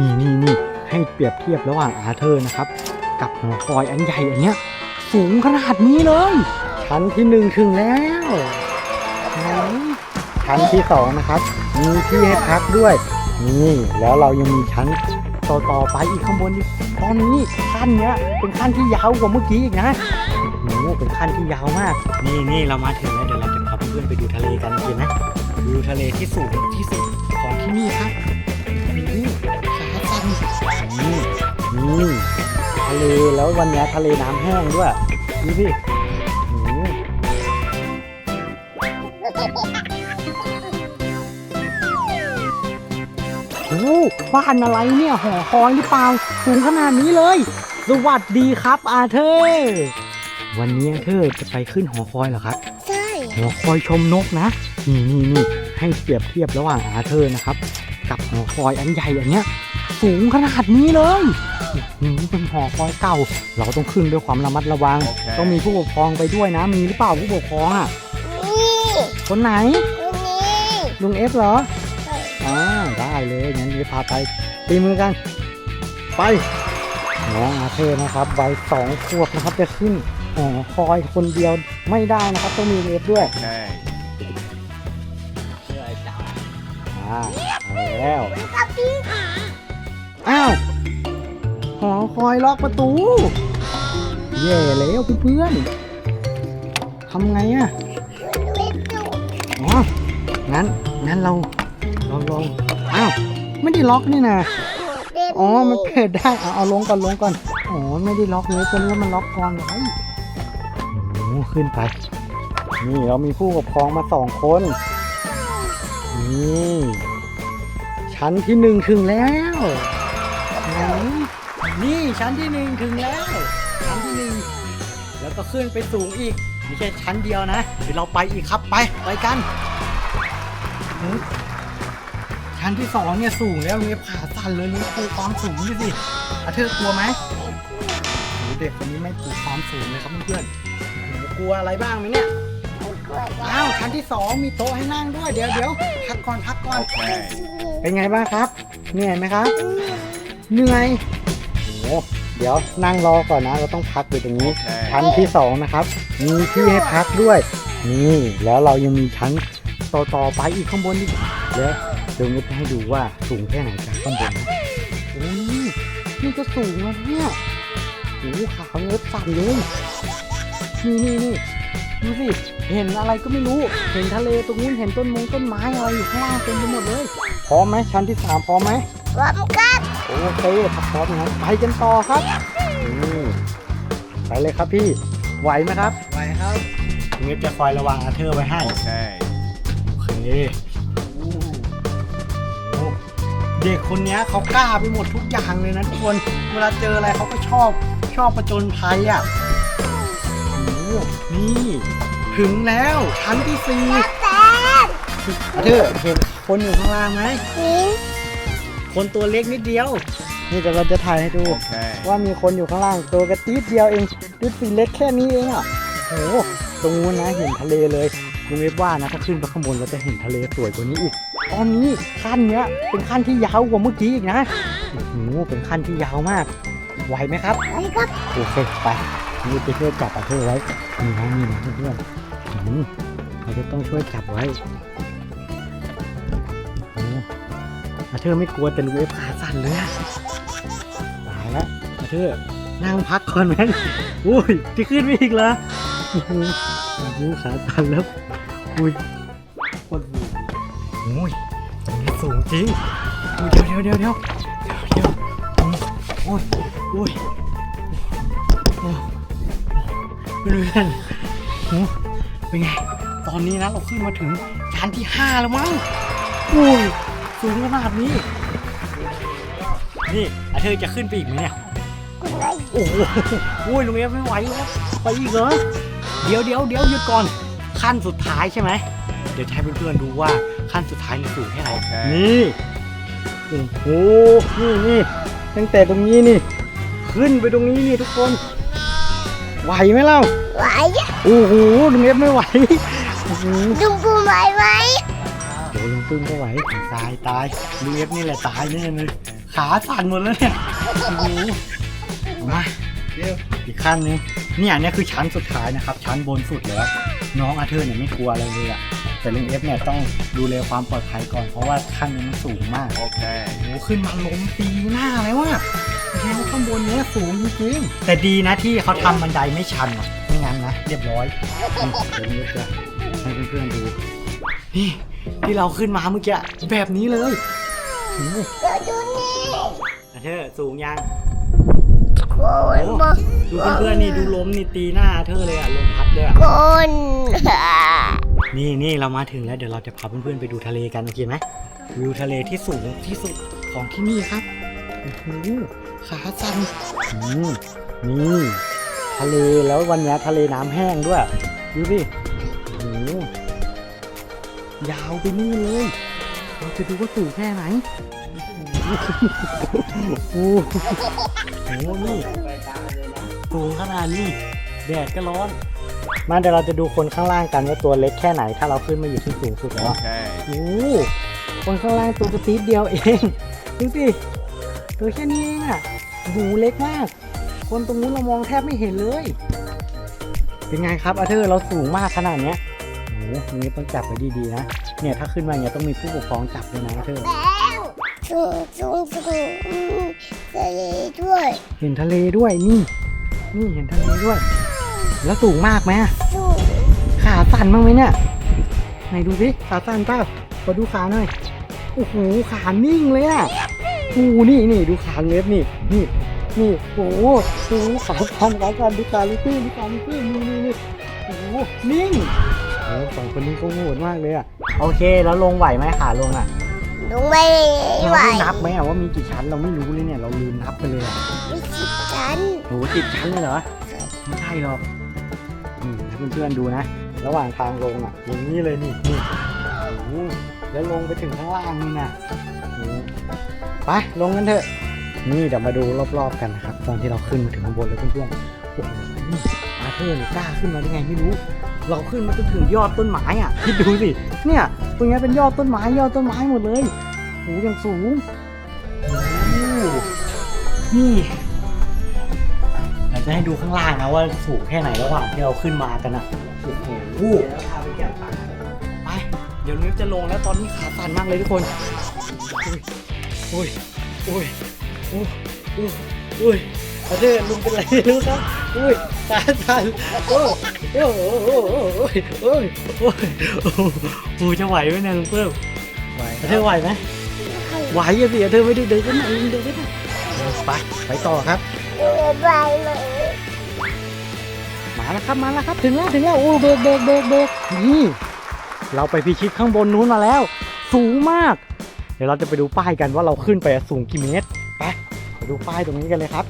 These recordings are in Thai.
นี่นี่นี่ให้เปรียบเทียบระหว่างอาเธอร์นะครับ กับหอคอยอันใหญ่อันเนี้ย สูงขนาดนี้เลย ชั้นที่หนึ่งถึงแล้วไหนชั้นที่สองนะครับ มีที่ให้พักด้วย นี่แล้วเรายังมีชั้นต่อต่อไปอีกข้างบนอีกตอนนี้ขั้นเนี้ยเป็นขั้นที่ยาวกว่าเมื่อกี้อีกนะโอ้โหเป็นขั้นที่ยาวมาก นี่นี่เรามาถึงแล้วเดี๋ยวเราจะพาเพื่อนไปดูทะเลกันโอเคไหมดูทะเลที่สูงที่สุดของที่นี่ครับ นี่นี่ทะเลแล้ววันเนี้ยทะเลน้ำแห้งด้วยดูสิโอ้โหโอ้บ้านอะไรเนี่ยหอคอยหรือเปล่าสูงขนาดนี้เลย สวัสดีครับอาเธอร์วันนี้อาเธอร์จะไปขึ้นหอคอยเหรอครับ ใช่ หอคอยชมนกนะ นี่นี่นี่ให้เปรียบเทียบระหว่างอาเธอร์นะครับ กับหอคอยอันใหญ่อันเนี้ย สูงขนาดนี้เลยอื้อหือเป็นหอคอยเก่า เราต้องขึ้นด้วยความระมัดระวัง ต้องมีผู้ปกครองไปด้วยนะ มีหรือเปล่าผู้ปกครองอะนี่คนไหนวันนี้ลุงเอฟเหรอใช่อ่าได้เลยงั้นเดี๋ยวพาไปตีมือกัน ไปน้องอาเธอร์นะครับวัยสองขวบนะครับจะขึ้นหอคอยคนเดียวไม่ได้นะครับ ต้องมีเลฟด้วย Okay. อ่าเอาแล้วกับพี่ อ้าว หอคอยล็อกประตู เย่แล้วเพื่อนๆทำไงอะอ๋อ งั้น งั้นเราเราลองอ้าว ไม่ได้ล็อกนี่นะอ๋อ มันเปิดได้ เอาเอาลงก่อนลงก่อน อ๋อ ไม่ได้ล็อกเลยตัวนี้มันล็อกก่อนไว้โอ้ขึ้นไป นี่เรามีผู้ปกครองมาสองคน นี่ชั้นที่หนึ่งถึงแล้ว นี่ชั้นที่หนึ่งถึงแล้ว ชั้นที่หนึ่งแล้วก็ขึ้นไปสูงอีกไม่ใช่ชั้นเดียวนะเดี๋ยวเราไปอีกครับไปไปกันเฮ้ยชั้นที่สองเนี่ยสูงแล้วเนี่ยขาสั่นเลยนี่ปูความสูงนี่สิอาเธอร์กลัวไหมโหเด็กคนนี้ไม่ปูความสูงเลยครับเพื่อนๆโหกลัวอะไรบ้างไหมเนี่ยกล้วยอ้าวชั้นที่สองมีโต๊ะให้นั่งด้วยเดี๋ยวเดี๋ยวพักก่อนพักก่อน Okay. เป็นไงบ้างครับเหนื่อยไหมครับเหนื่อยโอ้ เดี๋ยวนั่งรอก่อนนะ เราต้องพักอยู่ตรงนี้ Okay. ชั้นที่สองนะครับ มีที่ให้พักด้วย นี่แล้วเรายังมีชั้นต่อต่อๆไปอีกข้างบนอีกเดี๋ยวเดี๋ยวนิดให้ดูว่าสูงแค่ไหนจากข้างบนนะโอ้ยนี่ก็สูงแล้วเนี่ยโอ้โหขาเงือบสั่นเลยนี่นี่นี่ดูสิเห็นอะไรก็ไม่รู้ เห็นทะเลตรงนู้นเห็นต้นมงต้นไม้อะไรอยู่ข้างล่างเต็มไปหมดเลย พร้อมไหมชั้นที่สามพร้อมไหมพร้อมกัน โอเคถ้าพร้อมงั้นไปกันต่อครับไปเลยครับพี่ ไหวไหมครับไหวครับเงียบจะคอยระวังอาเธอร์ไว้ให้ Okay. โอเคโอ้โหเด็กคนนี้เขากล้าไปหมดทุกอย่างเลยนะทุกคน เวลาเจออะไรเขาก็ชอบชอบประจนภัยอะนี่ ถึงแล้วชั้นที่สี่แตนอาเธอร์เห็นคนอยู่ข้างล่างไหมนี่ คนตัวเล็กนิดเดียว นี่เดี๋ยวเราจะถ่ายให้ดู Okay. ว่ามีคนอยู่ข้างล่างตัวกระติ๊ดเดียวเองติ๊ดสีเล็กแค่นี้เองอะโอ้โหตรงนู้นนะเห็นทะเลเลยลุงเวฟว่านะถ้าขึ้นไปข้างบนเราจะเห็นทะเลสวยกว่านี้อีก ตอนนี้ขั้นเนี้ยเป็นขั้นที่ยาวกว่าเมื่อกี้อีกนะโอ้โหเป็นขั้นที่ยาวมาก ไหวไหมครับไปครับโอเคไปนี่จะช่วยจับอาเธอร์ไว้นี่นะนี่นะเพื่อนๆอืมเราจะต้องช่วยจับไว้ อาเธอไม่กลัวแต่ลุงเวฟขาสั่นเลยตายแล้วอาเธอนั่งพักก่อนไหมอุ้ยจะขึ้นไปอีกเหรอหอาเธอร์ขาสั่นแล้วอุ้ยโคตรสูงโอ้ยตรงนี้สูงจริงอุ้ยเดี๋ยวเดี๋ยวเดี๋ยวเดี๋ยวเดี๋ยวเดี๋ยวโอ้ยโอ้ยเพื่อนๆโอ้เป็นไง ตอนนี้นะเราขึ้นมาถึงชั้นที่ 5 แล้วมั้งอุ้ย สูงขนาดนี้ นี่อาเธอจะขึ้นไปอีกไหมเนี่ยคุณไรโอ้โหโอ้ยลุงเอฟไม่ไหวแล้วไปอีกเหรอ เดี๋ยวเดี๋ยวเดี๋ยวหยุดก่อน ขั้นสุดท้ายใช่ไหม เดี๋ยวจะให้เพื่อนๆดูว่าขั้นสุดท้ายมันสูงแค่ไหนโอเคนี่ โอ้โห นี่นี่ตั้งแต่ตรงนี้นี่ ขึ้นไปตรงนี้นี่ทุกคน ไหวไหมเล่า ไหว โอ้โหลุงเอฟไม่ไหวโอ้โหดุงกูไหวไหม โอ้ลุงปึ้งก็ไหวตายตายลุงเอฟนี่แหละตายแน่เลยขาสั่นหมดแล้วเนี่ยโอ้โหมาอีกขั้นหนึงเนี่ยเนี่ยคือชั้นสุดท้ายนะครับ ชั้นบนสุดแล้วน้องอาเธอร์เนี่ยไม่กลัวอะไรเลยอะแต่ลุงเอฟเนี่ยต้องดูแลความปลอดภัยก่อนเพราะว่าขั้นนี้มันสูงมากโอ้โหขึ้นมาล้มตีหน้าเลยว่ะโอ้โหข้างบนเนี้ยสูงจริงๆแต่ดีนะที่เขาทำบันไดไม่ชันอะไม่งั้นนะเรียบร้อยเดี๋ยวนี้จะให้เพื่อนๆดูนี่ ที่เราขึ้นมาเมื่อกี้แบบนี้เลยโอ้โหเดี๋ยวดูนี่อาเธอร์สูงยังโคนมาดูเพื่อนๆนี่ดูล้มนี่ตีหน้าอาเธอร์เลยอะลมพัดเลยอะคนนี่นี่เรามาถึงแล้วเดี๋ยวเราจะพาเพื่อนๆไปดูทะเลกันโอเคไหมวิวทะเลที่สูงที่สุดของที่นี่ครับโอ้โหขาสั่นอืมนี่ทะเลแล้ววันนี้ทะเลน้ำแห้งด้วยดูดิโอ้โห ยาวไปนี่เลย เราจะดูว่าสูงแค่ไหนโอ้โหโอ้โหนี่สูงขนาดนี้แดดก็ร้อน มาเดี๋ยวเราจะดูคนข้างล่างกันว่าตัวเล็กแค่ไหน ถ้าเราขึ้นมาอยู่ที่สูงสุดแล้วอะโอ้โหคนข้างล่างตัวกระตีดเดียวเองดูสิตัวแค่นี้เองอะโอ้โหเล็กมาก คนตรงนู้นเรามองแทบไม่เห็นเลย เป็นไงครับอาเธอร์เราสูงมากขนาดเนี้ย โอ้โหนี้ต้องจับไว้ดีๆนะ เนี่ยถ้าขึ้นมาเนี่ยต้องมีผู้ปกครองจับด้วยนะเธอแล้วสูงสูงสูงทะเลด้วย เห็นทะเลด้วยนี่ นี่เห็นทะเลด้วย แล้วสูงมากไหมสูงขาสั่นบ้างไหมเนี่ยไหนดูสิขาสั่นเปล่าขอดูขาหน่อยโอ้โหขานิ่งเลยอะโอ้โหนี่นี่ดูขาเล็บนี่นี่นี่โอ้โหโอ้โหขาสั่นขาสั่นดูขาลิปี้ดูขาลิปี้นี่นี่นี่โอ้โหนิ่ง อ้โหสองคนนี้ก็โหดมากเลยอะ โอเคแล้วลงไหวไหมขาลงอะลงไม่เราไหวได้นับไหมอะว่ามีกี่ชั้นเราไม่รู้เลยเนี่ย เราลืมนับไปเลยอะไม่สิบชั้นโหสิบชั้นเลยเหรอ ไม่ใช่หรอกนี่ให้เพื่อนๆดูนะ ระหว่างทางลงอะอย่างนี้เลยนี่นี่โอ้โหแล้วลงไปถึงข้างล่างนี่นะโอ้โหไปลงกันเถอะ นี่เดี๋ยวมาดูรอบๆกันนะครับ ตอนที่เราขึ้นมาถึงข้างบนแล้วเพื่อนๆโอ้โหนี่อาเธอร์เนี่ยกล้าขึ้นมาได้ไงไม่รู้ เราขึ้นมาจนถึงยอดต้นไม้อะคิดดูสิเนี่ยตรงนี้เป็นยอดต้นไม้ยอดต้นไม้หมดเลยโหอย่างสูงนี่เราจะให้ดูข้างล่างนะว่าสูงแค่ไหนระหว่างที่เราขึ้นมากันนะโอ้โหไปเดี๋ยวนิ้วจะลงแล้วตอนนี้ขาสั่นมากเลยทุกคนโอ้ยโอ้ยโอ้ยโอ้ยโอ้ย อาเธอลุงเป็นไรไม่รู้ครับโอ้ยขาสั่นโอ้ยโอ้โหโอ้โหโอ้ยโอ้ยโอ้ยโอ้โหโอ้ยจะไหวไหมเนี่ยลุงเพิ่มไหวเธอไหวไหมไหวอะสิเธอไม่ได้เดินก็นั่งเดินก็นั่งไปไปต่อครับไปเลยมาแล้วครับมาแล้วครับ ถึงแล้วถึงแล้วโอ้เบรกเบรกเบรกเบรกนี่เราไปพิชิตข้างบนนู้นมาแล้ว สูงมาก เดี๋ยวเราจะไปดูป้ายกันว่าเราขึ้นไปสูงกี่เมตรไปไปดูป้ายตรงนี้กันเลยครับ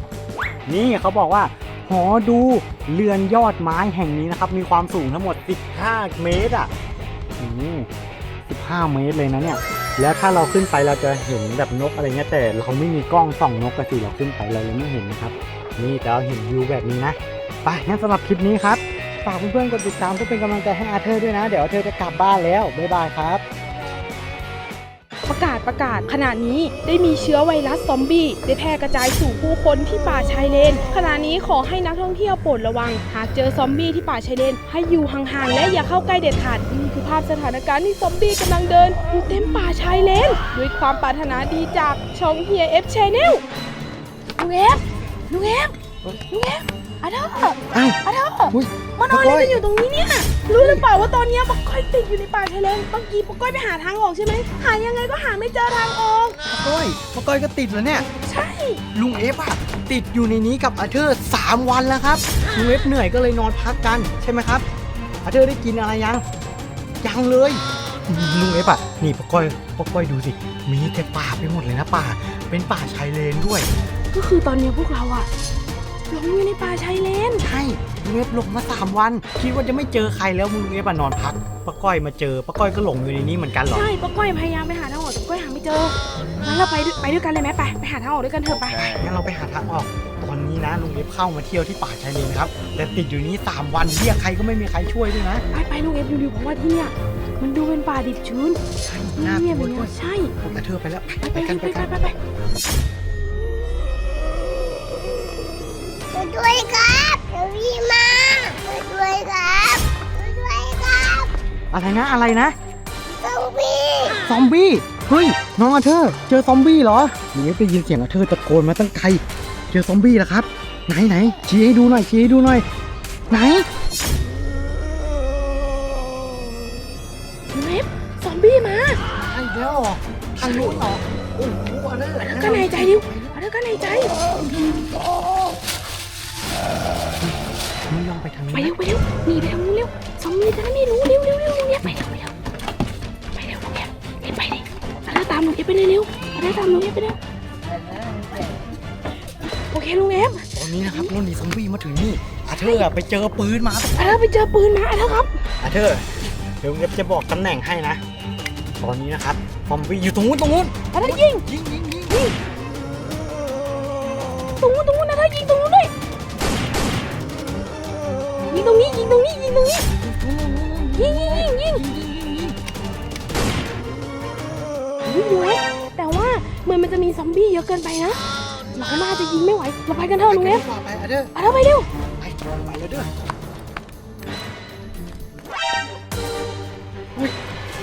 นี่เขาบอกว่าหอดูเรือนยอดไม้แห่งนี้นะครับ มีความสูงทั้งหมด 15 เมตรอะอืม15 เมตรเลยนะเนี่ย แล้วถ้าเราขึ้นไปเราจะเห็นแบบนกอะไรเงี้ยแต่เราไม่มีกล้องส่องนกกระสิเราขึ้นไปเราเลยไม่เห็นนะครับ นี่แต่เราเห็นวิวแบบนี้นะ ไปงั้นสำหรับคลิปนี้ครับฝากเพื่อนๆกดติดตามเพื่อเป็นกำลังใจให้อาเธอร์ด้วยนะ เดี๋ยวอาเธอจะกลับบ้านแล้วบ๊ายบายครับ ประกาศประกาศขณะนี้ได้มีเชื้อไวรัสซอมบี้ได้แพร่กระจายสู่ผู้คนที่ป่าชายเลน ขณะนี้ขอให้นักท่องเที่ยวโปรดระวัง หากเจอซอมบี้ที่ป่าชายเลน ให้อยู่ห่างๆและอย่าเข้าใกล้เด็ดขาดนี่คือภาพสถานการณ์ที่ซอมบี้กำลังเดินอยู่เต็มป่าชายเลน ด้วยความปรารถนาดีจากช่องเฮียเอฟชแนลลุงเอฟลุงเอฟ อฟอาเธอร์อ้าวอาเธอร์อุ๊ยมานอนอะไรกันอยู่ตรงนี้เนี่ย รู้หรือเปล่าว่าตอนเนี้ยปะก้อยติดอยู่ในป่าชายเลนเมื่อกี้ปะก้อยไปหาทางออกใช่ไหม หายังไงก็หาไม่เจอทางออก ก้อยพ่อก้อยก็ติดแล้วเนี่ย ใช่ ลุงเอฟอะติดอยู่ในนี้กับอาเธอร์สามวันแล้วครับ ลุงเอฟเหนื่อยก็เลยนอนพักกันใช่ไหมครับ อาเธอร์ได้กินอะไรยัง ยังเลยอืมลุงเอฟอะนี่พ่อก้อยพ่อก้อยดูสิ มีแต่ป่าไปหมดเลยนะป่า เป็นป่าชายเลนด้วย ก็คือตอนเนี้ยพวกเราอะ หลงอยู่ในป่าชายเลน ใช่ลุงเอฟหลงมาสามวัน คิดว่าจะไม่เจอใครแล้วลุงเอฟอะนอนพักป้าก้อยมาเจอป้าก้อยก็หลงอยู่ในนี้เหมือนกันเหรอ ใช่ป้าก้อยพยายามไปหาทางออกแต่ป้าก้อยหาไม่เจอ งั้นเราไปด้วยไปด้วยกันเลยไหมไป ไปหาทางออกด้วยกันเถอะไป งั้นเราไปหาทางออก ตอนนี้นะลุงเอฟเข้ามาเที่ยวที่ป่าชายเลนครับ แต่ติดอยู่นี้3วันเรียกใครก็ไม่มีใครช่วยด้วยนะ ไปไปลุงเอฟดูดิเพราะว่าที่เนี่ยมันดูเป็นป่าดิบชื้นใช่น่าเงียบกเลลัวยด้วยนะใช่กระเธอไปแล้ว ไปไปไปกันไปไปไปกันไปไป ด้วยครับเดี๋ยวพี่มาช่วยด้วยครับช่วยด้วยครับอะไรนะอะไรนะ ต้องพี่ซอมบี้ เฮ้ย น้องอาเธอร์เจอซอมบี้เหรอหนูได้ยินเสียงอาเธอร์ตะโกนมาตั้งไกล เจอซอมบี้แล้วครับ ไหนไหนชี้ให้ดูหน่อยชี้ให้ดูหน่อย ไหน ด้ไม่รู้เร็วเร็วเร็วลุงเอฟไปเร็วไปเร็วไปเร็วลุงเอฟรีบไปดิอาตามลุงเอฟไปเร็วเอาเธอตามลุงเอฟไปเร็วโอเคลุงเอฟตอนนี้นะครับเราหนีซอมบี้มาถึงนี่อาเธอร์อะไปเจอปืนมาอาเธอไปเจอปืนมาอาเธอครับอาเธอร์เดี๋ยวเอฟจะบอกตำแหน่งให้นะ ตอนนี้นะครับซอมบี้อยู่ตรงนู้นตรงนู้นอาเธอยิงยิงยิงยิงตรงนู้นตรงนู้นนะเธอยิงตรง ยิงตรงนี้ยิงตรงนี้ยิงตรงนี้ยิงยิงยิงยิงยิงอยู่เอฟแต่ว่าเหมือนมันจะมีซอมบี้เยอะเกินไปนะเราน่าจะยิงไม่ไหวเราไปกันเถอะลุงเอฟไปอาเธอร์เอาเธอไปเร็วไปไปแล้วเด้ออุ้ย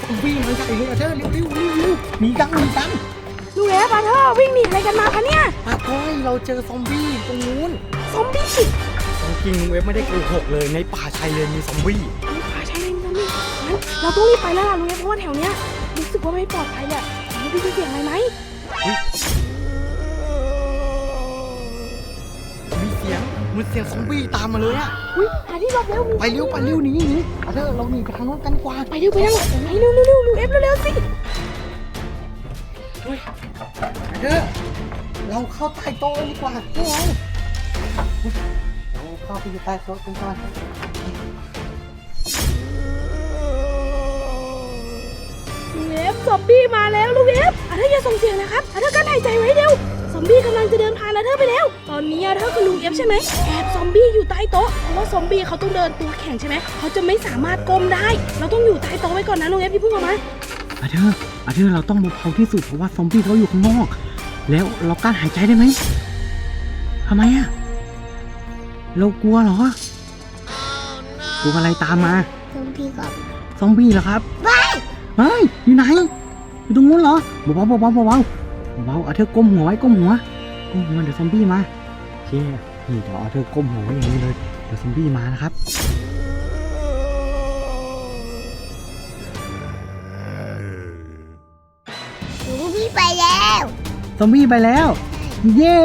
ซอมบี้มันใหญ่เลยเธอเร็วเร็วเร็วเร็วหนีกันหนีกันลุงเอฟเอาเธอวิ่งหนีอะไรกันมาคะเนี่ยอาก้อยเราเจอซอมบี้ตรงนู้นซอมบี้ ริงๆลุงเอฟไม่ได้โกหกเลยในป่าชายเลนมีซอมบี้นี่ป่าชายเลนซอมบี้งั้นเราต้องรีบไปแล้วล่ะลุงเอฟเพราะว่าแถวเนี้ยรู้สึกว่าไม่ปลอดภัยอะไม่ได้ยินเสียงอะไรไหมมีเสียงเหมือนเสียงซอมบี้ตามมาเลยอะอุ้ยหาที่หลบเร็วมีไปเร็วไปเร็วหนีหนีอาเธอร์เราหนีไปทางโน้นกันดีกว่าไปเร็วไปเร็วไปเร็วเร็วเร็วลุงเอฟเร็วๆสิเฮ้ยอาเธอร์เราเข้าใต้โต๊ะดีกว่าไม่เอาเรา เข้าไปอยู่ใต้โต๊ะกันก่อนลุงเอฟซอมบี้มาแล้วลุงเอฟอาเธอร์อย่าส่งเสียงนะครับอาเธอร์กั้นหายใจไว้เร็วซอมบี้กำลังจะเดินผ่านอาเธอร์ไปแล้ว ตอนนี้อาเธอร์กับลุงเอฟใช่ไหมแอบซอมบี้อยู่ใต้โต๊ะเพราะว่าซอมบี้เขาต้องเดินตัวแข็งใช่ไหมเขาจะไม่สามารถก้มได้ เราต้องอยู่ใต้โต๊ะไว้ก่อนนะลุงเอฟอย่าเพิ่งออกมาอาเธอร์อาเธอร์เราต้องเบาๆที่สุดเพราะว่าซอมบี้เขาอยู่ข้างนอก แล้วเรากล้าหายใจได้ไหมทำไมอะ เรากลัวเหรอ กลัวอะไรตามมาต้องพี่ครับซอมบี้เหรอครับไปเฮ้ย อยู่ไหน อยู่ตรงนู้นเหรอเบาๆเบาๆเบาๆเบาๆเอาเธอก้มหัวไว้ก้มหัว ก้มหัวเดี๋ยวซอมบี้มาโอเคนี่เดี๋ยวเอาเธอก้มหัวไว้อย่างนี้เลย เดี๋ยวซอมบี้มานะครับหนูพี่ไปแล้ว ซอมบี้ไปแล้ว เย้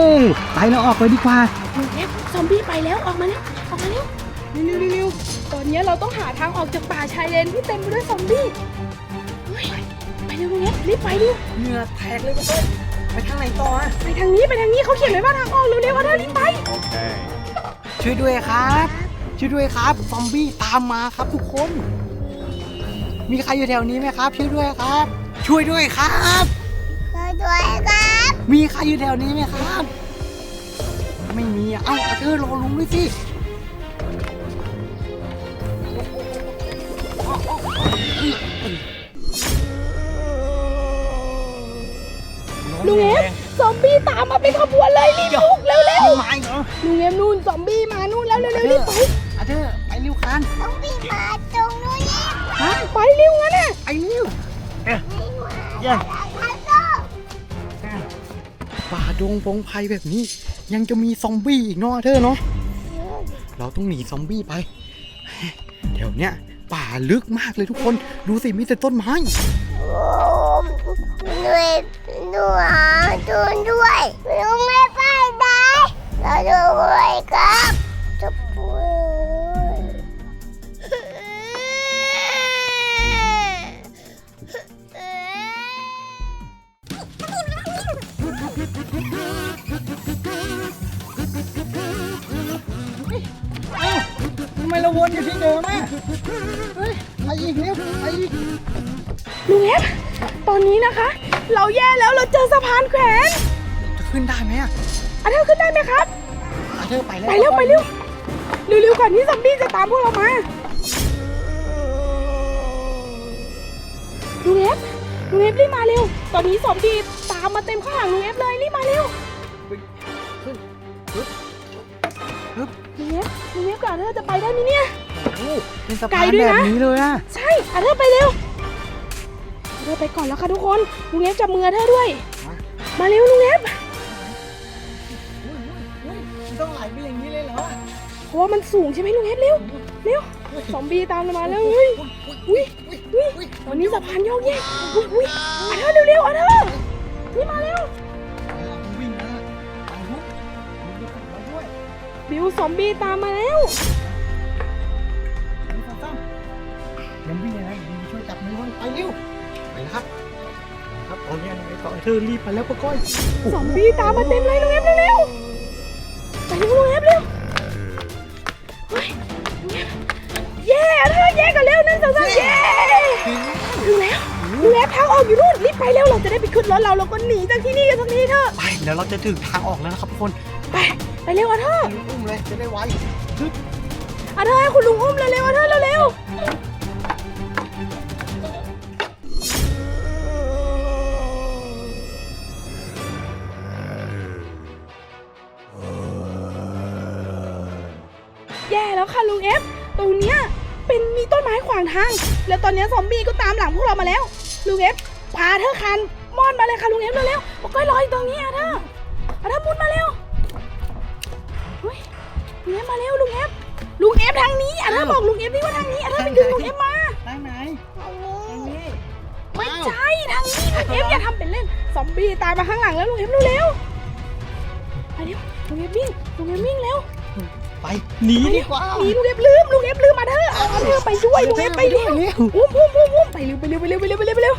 ไปเราออกไปดีกว่า ลุงเอฟซอมบี้ไปแล้วออกมาแล้วออกมาแล้วเร็วๆเร็วๆตอนนี้เราต้องหาทางออกจากป่าชายเลนที่เต็มไปด้วยซอมบี้เฮ้ยไปเร็วลุงเอฟรีบไปดิเหงื่อแตกเลยไปเลยไปทางไหนต่ออะไปทางนี้ไปทางนี้เขาเขียนไว้ว่าทางออกเร็วๆว่าเธอรีบไปช่วยด้วยครับ ช่วยด้วยครับซอมบี้ตามมาครับทุกคน มีใครอยู่แถวนี้ไหมครับ ช่วยด้วยครับ ช่วยด้วยครับช่วยด้วยครับ มีใครอยู่แถวนี้ไหมครับ ไม่มีอะเอ้าอาเธอร์รอลุงด้วยสิลุงเอฟซอมบี้ตามมาเป็นขบวนเลยรีบลุกเร็วไม่มาอีกเหรอๆลุงเอฟนู่นซอมบี้มานู่นแล้วเร็วๆรีบไปอาเธอร์ไปเร็วคันต้องพี่มาตรงนู้นนี่ฮะไปเร็วงั้นน่ะไปเร็วเอ๊ะไม่มาเย้ทันโตป่าดงพงไพแบบนี้ ยังจะมีซอมบี้อีกเนาะเธอเนาะเราต้องหนีซอมบี้ไปแถวเนี้ยป่าลึกมากเลยทุกคนดูสิมีแต่ต้นไม้โอ้หน่วยหน่วยจูนด้วยลุงไม่ไปได้เราด้วยครับ ที่เดิมอะเฮ้ยไปอีกเร็วไปอีกลุงเอฟตอนนี้นะคะ เราแย่แล้วเราเจอสะพานแขวนจะขึ้นได้ไหมอะอาเธอร์ขึ้นได้ไหมครับอาเธอร์ไปแล้วไปเร็วไปเร็วเร็วๆก่อนที่ซอมบี้จะตามพวกเรามาลุงเอฟลุงเอฟรีบมาเร็ว ตอนนี้ซอมบี้ตามมาเต็มข้างหลังลุงเอฟเลยรีบมาเร็ว เอฟลุงเอฟกับอาเธอร์จะไปได้ไหมเนี่ย โอ้โหเป็นสะไกลพานด้วยแบนะบนี้เลยอะใช่อาเธอร์ไปเร็วอาเธอร์ไปก่อนแล้วค่ะทุกคนลุงเอฟจับมืออาเธอร์ด้วย มาเร็วลุงเอฟอุ้ยอุ้ยอุ้ยมันต้องไหลไปอย่างนี้เลยเหรอเพราะว่ามันสูงใช่ไหมลุงเอฟเร็วเร็วซอมบี้ตามเรามาแล้วเฮ้ยอุ้ยอุ้ยวันนี้สะพานโยกแยกอุ้ยอุ้ยอาเธอร์เร็วๆอาเธอร์นี่มาเร็ว บิวซอมบี้ตามมาแล้วหนึ่งสองสามยังวิ่งเลยนะดีช่วยจับมือมันไปเร็วไปนะครับครับตอนนี้ไอ้ต่อเธอรีบไปแล้วปะก้อยซอมบี้ตามมาเต็มเลยลุงเอฟเร็วๆไปเร็วลุงเอฟเร็วเฮ้ยลุงเอฟเย้อาเธอร์เย้กันเร็วหนึ่งสองสามเย้ถึงแล้วลุงเอฟทางออกอยู่นู่นรีบไปเร็วเราจะได้ไปขึ้นรถเราแล้วก็หนีจากที่นี่กันสักทีเถอะ ไปเดี๋ยวเราจะถึงทางออกแล้วนะครับทุกคน ไป ไปเร็วอาเธอร์อุ้มเลยจะได้ไวฮึบอาเธอร์ให้คุณลุงอุ้มเร็วๆอาเธอร์เร็วๆแย่แล้วค่ะลุงเอฟตรงเนี้ยเป็นมีต้นไม้ขวางทาง แล้วตอนเนี้ยซอมบี้ก็ตามหลังพวกเรามาแล้ว ลุงเอฟพาเธอคันมอนมาเลยค่ะลุงเอฟเร็วๆบอกก้อยรออยู่ตรงนี้อาเธอร์อาเธอร์มุดมาเร็ว เฮ้ยลุงเอฟมาเร็วลุงเอฟลุงเอฟทางนี้อาเธอร์บอกลุงเอฟนี่ว่าทางนี้อาเธอร์ไปดึงลุงเอฟมาได้ไหมทางนี้ไม่ใช่ทางนี้ลุงเอฟอย่าทำเป็นเล่นซอมบี้ตามมาข้างหลังแล้วลุงเอฟเร็วๆไปเร็วลุงเอฟวิ่งลุงเอฟวิ่งเร็วไปหนีดีกว่าหนีลุงเอฟลืมลุงเอฟลืมมาเธอเอาเธอไปด้วยลุงเอฟไปด้วยเร็วอุ้มอุ้มอุ้มอุ้มไปเร็วไปเร็วไปเร็วไปเร็วไปเร็วไปเร็ว